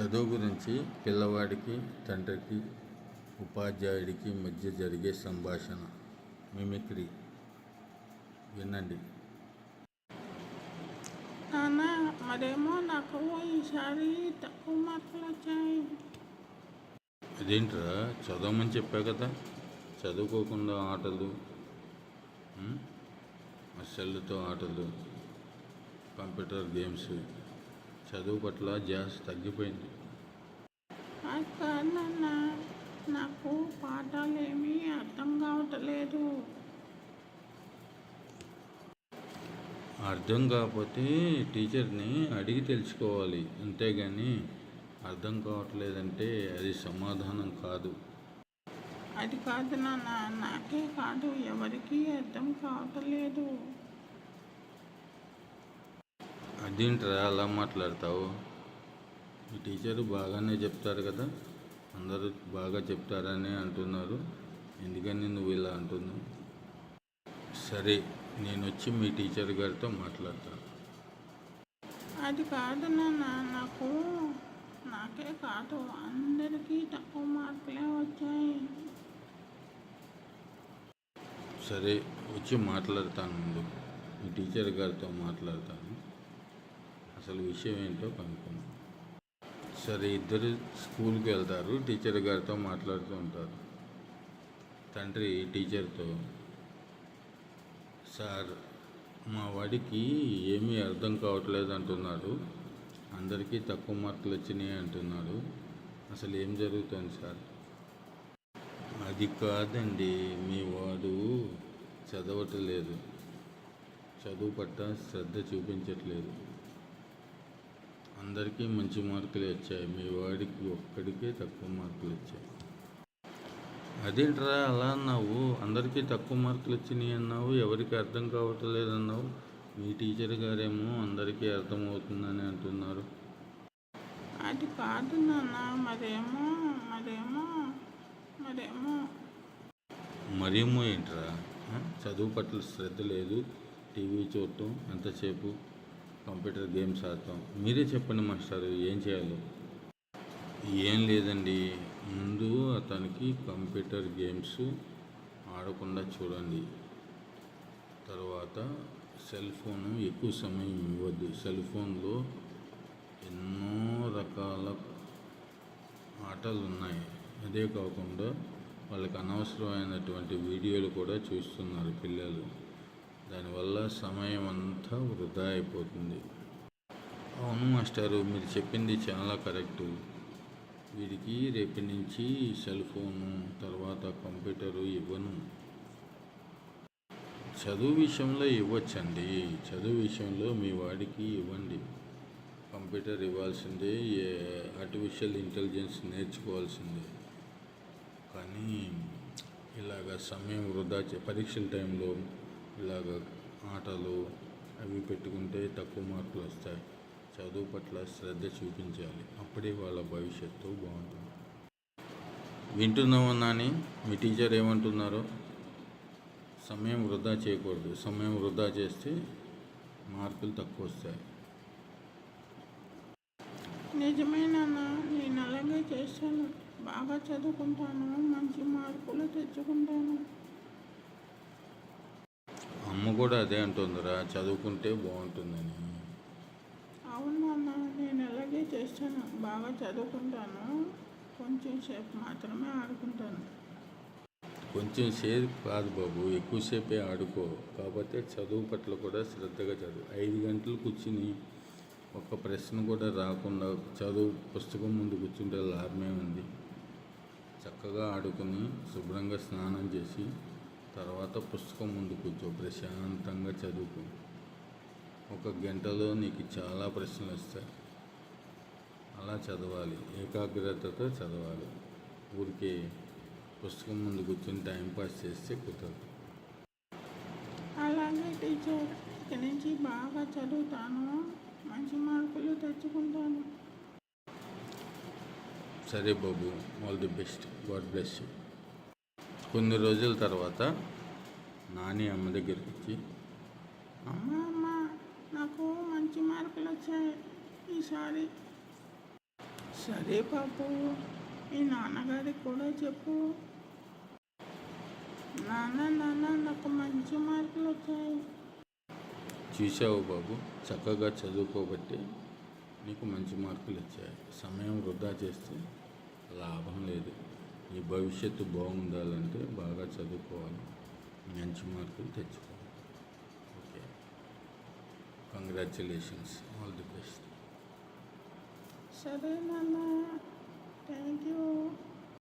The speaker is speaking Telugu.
చదువు గురించి పిల్లవాడికి తండ్రికి ఉపాధ్యాయుడికి మధ్య జరిగే సంభాషణ. మిమిక్రీ. వినండి. నాన్న మరేమో నాకు ఈసారి తక్కువ మార్కులు వచ్చాయి. అదేంట్రా? చదవమని చెప్పా కదా. చదువుకోకుండా ఆటలు. సెల్లుతో ఆటలు. Computer games. చదువు పట్ల జాస్ తగ్గిపోయింది. అది కాదు నాన్న నాకు పాఠాలు ఏమీ అర్థం కావట్లేదు. అర్థం కాకపోతే టీచర్ని అడిగి తెలుసుకోవాలి. అంతేగాని అర్థం కావట్లేదంటే అది సమాధానం కాదు. అది కాదు నాన్న నాకే కాదు. ఎవరికీ అర్థం కావట్లేదు. అదేంట్రా అలా మాట్లాడతావు? ఈ టీచరు బాగానే చెప్తారు కదా. అందరూ బాగా చెప్తారని అంటున్నారు. ఎందుకని నువ్వు ఇలా అంటున్నావు? సరే నేను వచ్చి మీ టీచర్ గారితో మాట్లాడతాను అది కాదు నాన్న నాకు నాకే కాదు. అందరికీ తక్కువ మార్కులే వచ్చాయి. సరే వచ్చి మాట్లాడతాను ముందు. మీ టీచర్ గారితో మాట్లాడతాను. అసలు విషయం ఏంటో కనుక్కుందాం. సరే ఇద్దరు స్కూల్కి వెళ్తారు టీచర్ గారితో మాట్లాడుతూ ఉంటారు. తండ్రి టీచర్తో సార్ మా వాడికి ఏమీ అర్థం కావట్లేదు అంటున్నాడు. అందరికీ తక్కువ మార్కులు వచ్చినాయి అంటున్నాడు. అసలు ఏం జరుగుతుంది సార్? అది కాదండి మీ వాడు చదవట్లేదు. చదువు పట్ల శ్రద్ధ చూపించట్లేదు. అందరికీ మంచి మార్కులు వచ్చాయి. మీ వాడికి ఒక్కడికే తక్కువ మార్కులు వచ్చాయి. అదేంట్రా అలా అన్నావు? అందరికీ తక్కువ మార్కులు వచ్చినాయి అన్నావు? ఎవరికి అర్థం కావట్లేదు అన్నావు? మీ టీచర్ గారేమో అందరికీ అర్థమవుతుందని అంటున్నారు. అది కాదు నాన్న మరేమో మరేమో మరేమో. మరేమో ఏంట్రా? చదువు పట్ల శ్రద్ధ లేదు. టీవీ చూడటం ఎంతసేపు? కంప్యూటర్ గేమ్స్ ఆడటం మీరే చెప్పండి మాస్టారు ఏం చేయాలి? ఏం లేదండి. ముందు అతనికి కంప్యూటర్ గేమ్స్ ఆడకుండా చూడండి. తర్వాత సెల్ ఫోను ఎక్కువ సమయం ఇవ్వద్దు. సెల్ ఫోన్లో ఎన్నో రకాల ఆటలు ఉన్నాయి అదే కాకుండా వాళ్ళకి అనవసరమైనటువంటి వీడియోలు కూడా చూస్తున్నారు పిల్లలు. దానివల్ల సమయం అంతా వృధా అయిపోతుంది. అవును మాస్టారు మీరు చెప్పింది చాలా కరెక్టు. వీడికి రేపటి నుంచి సెల్ ఫోను తర్వాత కంప్యూటరు ఇవ్వను. చదువు విషయంలో ఇవ్వచ్చండి. చదువు విషయంలో మీ వాడికి ఇవ్వండి. కంప్యూటర్ ఇవ్వాల్సిందే ఏ ఆర్టిఫిషియల్ ఇంటెలిజెన్స్ నేర్చుకోవాల్సిందే. కానీ ఇలాగ సమయం వృధా పరీక్షల టైంలో ఇలాగ ఆటలు అవి పెట్టుకుంటే తక్కువ మార్కులు వస్తాయి. చదువు పట్ల శ్రద్ధ చూపించాలి. అప్పుడే వాళ్ళ భవిష్యత్తు బాగుంటుంది. వింటున్నావు నాని? మీ టీచర్ ఏమంటున్నారో? సమయం వృధా చేయకూడదు. సమయం వృధా చేస్తే మార్కులు తక్కువ వస్తాయి. నిజమేనా నేను అలాగే చేస్తాను. బాగా చదువుకుంటాను. మంచి మార్కులు తెచ్చుకుంటాను అమ్మ కూడా అదే అంటుందిరా చదువుకుంటే బాగుంటుందని. అవును నాన్న నేను అలాగే చేస్తాను బాగా చదువుకుంటాను కొంచెం సేపు మాత్రమే ఆడుకుంటాను. కొంచెం సేపు కాదు బాబు ఎక్కువసేపే ఆడుకో. కాకపోతే చదువు పట్ల కూడా శ్రద్ధగా చదువు. ఐదు గంటలు కూర్చుని ఒక్క ప్రశ్న కూడా రాకుండా చదువు పుస్తకం ముందు కూర్చుంటే లాభమే ఉంది చక్కగా ఆడుకుని శుభ్రంగా స్నానం చేసి తర్వాత పుస్తకం ముందు కూర్చో ప్రశాంతంగా చదువుకో. ఒక గంటలో నీకు చాలా ప్రశ్నలు వస్తాయి. అలా చదవాలి ఏకాగ్రతతో చదవాలి. ఊరికే పుస్తకం ముందు కూర్చొని టైంపాస్ చేస్తే కుదరదు. అలాగే టీచర్ ఇక నుంచి బాగా చదువుతాను. మంచి మార్కులు తెచ్చుకుంటాను. సరే బాబు all the best. God bless you. కొన్ని రోజుల తర్వాత నాని అమ్మ దగ్గరికి వచ్చి అమ్మ అమ్మ నాకు మంచి మార్కులు వచ్చాయి. ఈసారి సరే బాబు మీ నాన్నగారికి కూడా చెప్పు. నాన్న నాన్న నాకు మంచి మార్కులు వచ్చాయి. చూసావు బాబు చక్కగా చదువుకోబట్టి నీకు మంచి మార్కులు వచ్చాయి. సమయం వృధా చేస్తే లాభం లేదు. నీ భవిష్యత్తు బాగుండాలంటే బాగా చదువుకోవాలి. మంచి మార్కులు తెచ్చుకోవాలి. Okay. Congratulations all the best సరే నాన్న. Thank you